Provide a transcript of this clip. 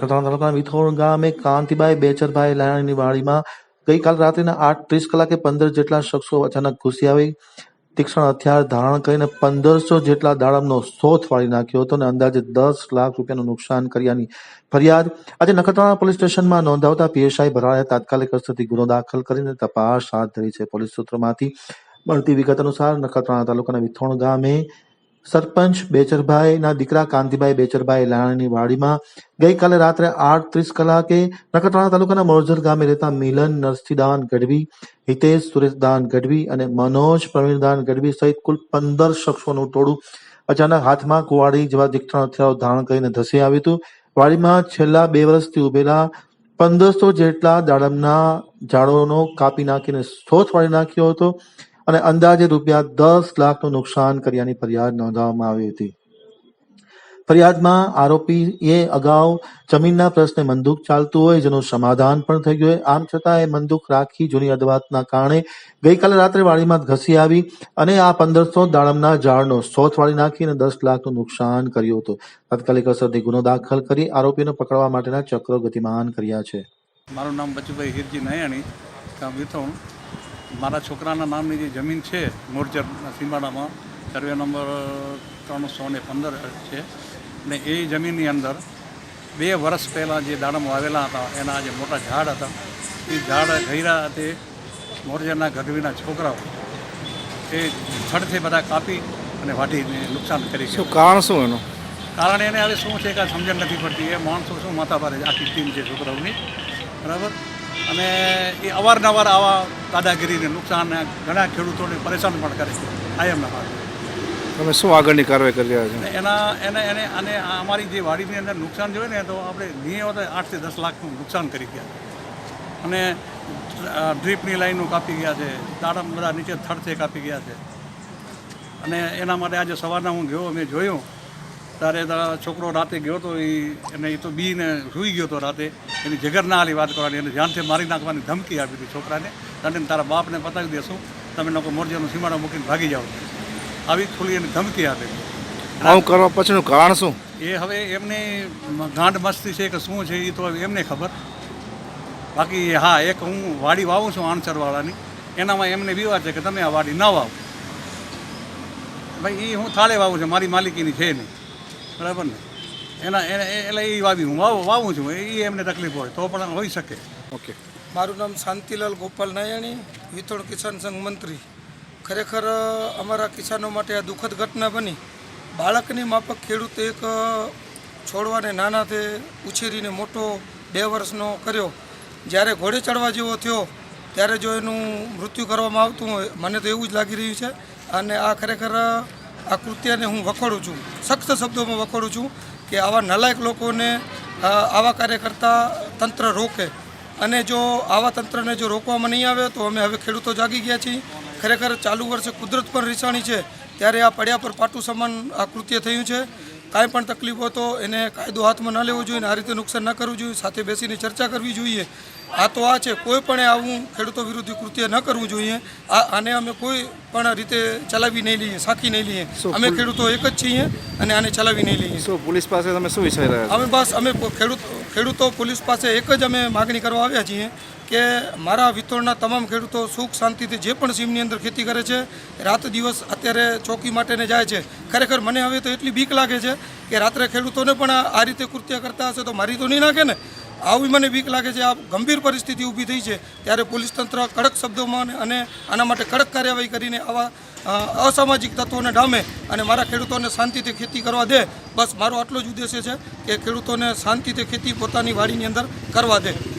નખત્રાણા તાલુકાના વિથોણ ગામે કાંતિબાઈ બેચરભાઈ લાયણીની વાડીમાં ગઈકાલ રાત્રિના આઠ ત્રીસ કલાકે પંદર જેટલા શખ્સો અચાનક ઘૂસી આવી. તીક્ષ્ણ હથિયાર ધારણ કરીને પંદરસો જેટલા દાડમનો સોથ વાળી નાખ્યો હતો અને અંદાજે દસ લાખ રૂપિયાનું નુકસાન કર્યાની ફરિયાદ આજે નખત્રાણા પોલીસ સ્ટેશનમાં નોંધાવતા પીએસઆઈ ભરાળે તાત્કાલિક અસરથી ગુનો દાખલ કરીને તપાસ હાથ ધરી છે. પોલીસ સૂત્રોમાંથી મળતી વિગત અનુસાર નખત્રાણા તાલુકાના વિથોણ ગામે સરપંચ બેચરભાઈના દીકરા કાંતિભાઈ બેચરભાઈ લાણાની વાડીમાં ગઈકાલે રાત્રે આઠ ત્રીસ કલાકે નખત્રાણા તાલુકાના મોરજર ગામે રહેતા મિલન નરસિંહદાન ગઢવી, હિતેશ સુરેશદાન ગઢવી અને મનોજ પ્રવીણદાન ગઢવી સહિત કુલ પંદર શખ્સોનું ટોળું અચાનક હાથમાં કુવાડી જેવા દીક્ષણ હથિયારો ધારણ કરીને ધસી આવ્યું હતું. વાડીમાં છેલ્લા બે વર્ષથી ઉભેલા પંદરસો જેટલા દાડમના ઝાડોનો કાપી નાખીને સોથ વાળી નાખ્યો હતો. અને અંદાજે રૂપિયા દસ લાખનું નુકસાન કર્યાની ફરિયાદ નોંધાવવામાં આવી હતી. ફરિયાદમાં આરોપીએ અગાઉ જમીનના પ્રશ્ને મંદુક ચાલતું હોય, જેનું સમાધાન પણ થઈ ગયું હોય. આમ છતાં એ મંદુક રાખી જૂની અદવાતના કારણે ગઈકાલે રાત્રે વાડીમાં ઘસી આવી અને આ પંદરસો દાડમના ઝાડનો સોથ વાળી નાખી અને દસ લાખનું નુકસાન કર્યું હતું. તાત્કાલિક અસરથી ગુનો દાખલ કરી આરોપીને પકડવા માટેના ચક્રો ગતિમાન કર્યા છે. મારું નામ બચુભાઈ હિરજી નયાણી મારા છોકરાના નામની જે જમીન છે મોરચરના સીમાડામાં સર્વે નંબર ત્રણસો ને પંદર છે. ને એ જમીનની અંદર બે વર્ષ પહેલાં જે દાડમ વાવેલા હતા એના જે મોટા ઝાડ હતા એ ઝાડ ગયરા તે મોરજરના ગઢવીના છોકરાઓ એ થડથી બધા કાપી અને વાટીને નુકસાન કરી શું કારણ શું એનું? કારણ એને હવે શું છે કે સમજણ નથી પડતી. એ માણસો શું માથા પારે આખી ટીમ છે છોકરાઓની. બરાબર? અને એ અવારનવાર આવા દાદાગીરીને નુકસાન ઘણા ખેડૂતોને પરેશાન પણ કરે છે. કાયમના ભાગે તમે શું આગળની કાર્યવાહી કરી રહ્યા છો? એના એને એને અને અમારી જે વાડીની અંદર નુકસાન જોઈએ ને તો આપણે નિયમ તો આઠથી દસ લાખનું નુકસાન કરી ગયા. અને ડ્રીપની લાઈનો કાપી ગયા છે દાડમ બધા નીચે થડથે કાપી ગયા છે. અને એના માટે આજે સવારના હું ગયો મેં જોયું. ત્યારે છોકરો રાતે ગયો તો એ એને એ તો બીને સૂઈ ગયો હતો રાતે. એની જગર ના આલી વાત કરવાની એને ધ્યાનથી મારી નાખવાની ધમકી આપી હતી છોકરાને. તને તારા બાપને પતાવી દેશું તમે લોકો મોરજાનું સીમાડો મૂકીને ભાગી જાઓ. આવી ખુલ્લી એની ધમકી આપી. આવું કરવા પછીનું કારણ શું? એ હવે એમની ગાંઠ મસ્તી છે કે શું છે એ તો એમને ખબર. બાકી હા એક હું વાડી વાવું છું આણસરવાળાની એનામાં એમને વિવાદ છે કે તમે આ વાડી ના વાવો. ભાઈ એ હું થાળે વાવું છું મારી માલિકીની છે નહીં. બરાબર ને? એના એને એટલે એ વાવી હું વાવ છું. એ એમને તકલીફ હોય તો પણ હોઈ શકે. ઓકે. મારું નામ શાંતિલાલ ગોપાલ નાયાણી વિથોણ કિસાન સંઘ મંત્રી. ખરેખર અમારા કિસાનો માટે આ દુઃખદ ઘટના બની. બાળકની માફક ખેડૂત એક છોડવાને નાનાથી ઉછેરીને મોટો બે વર્ષનો કર્યો. જ્યારે ઘોડે ચડવા જેવો થયો, ત્યારે જો એનું મૃત્યુ કરવામાં આવતું હોય, મને તો એવું જ લાગી રહ્યું છે. અને આ ખરેખર આ કૃત્યને હું વખોડું છું. સખ્ત શબ્દોમાં વખોડું છું કે આવા નલાયક લોકોને આવા કાર્ય કરતા તંત્ર રોકે. અને જો આવા તંત્રને જો રોકવામાં નહીં આવે તો અમે હવે ખેડૂતો જાગી ગયા છીએ. ખરેખર ચાલુ વર્ષે કુદરત પણ રીસાણી છે. ત્યારે આ પડ્યા પર પાટું સમાન આ કૃત્ય થયું છે. કાંઈ પણ તકલીફ હોય તો એને કાયદો હાથમાં ન લેવો જોઈએ આ રીતે નુકસાન ન કરવું જોઈએ. સાથે બેસીને ચર્ચા કરવી જોઈએ. આ તો આ છે. કોઈ પણ આવું ખેડૂતો વિરુદ્ધ કૃત્ય ન કરવું જોઈએ. આ આને અમે કોઈ પણ રીતે ચલાવી નહીં લઈએ સાખી નહીં લઈએ. અમે ખેડૂતો એક જ છીએ અને આને ચલાવી નહીં લઈએ. શું પોલીસ પાસે તમે શું વિચારી રહ્યા અમે બસ અમે ખેડૂત ખેડૂતો પોલીસ પાસે એક જ અમે માગણી કરવા આવ્યા છીએ કે મારા વિતોળના તમામ ખેડૂતો સુખ શાંતિથી જે પણ સીમની અંદર ખેતી કરે છે રાત દિવસ અત્યારે ચોકી માટેને જાય છે. ખરેખર મને હવે તો એટલી બીક લાગે છે કે રાત્રે ખેડૂતોને પણ આ આ રીતે કૃત્ય કરતા હશે તો મારી તો નહીં નાખે ને? આવી મને બીક લાગે છે, આ ગંભીર પરિસ્થિતિ ઊભી થઈ છે, ત્યારે પોલીસ તંત્ર કડક શબ્દોમાં અને- આના માટે કડક કાર્યવાહી કરીને આવા અસામાજિક તત્વોને ડામે અને મારા ખેડૂતોને શાંતિથી ખેતી કરવા દે. બસ મારો આટલો જ ઉદ્દેશ્ય છે કે ખેડૂતોને શાંતિથી ખેતી પોતાની વાડીની અંદર કરવા દે.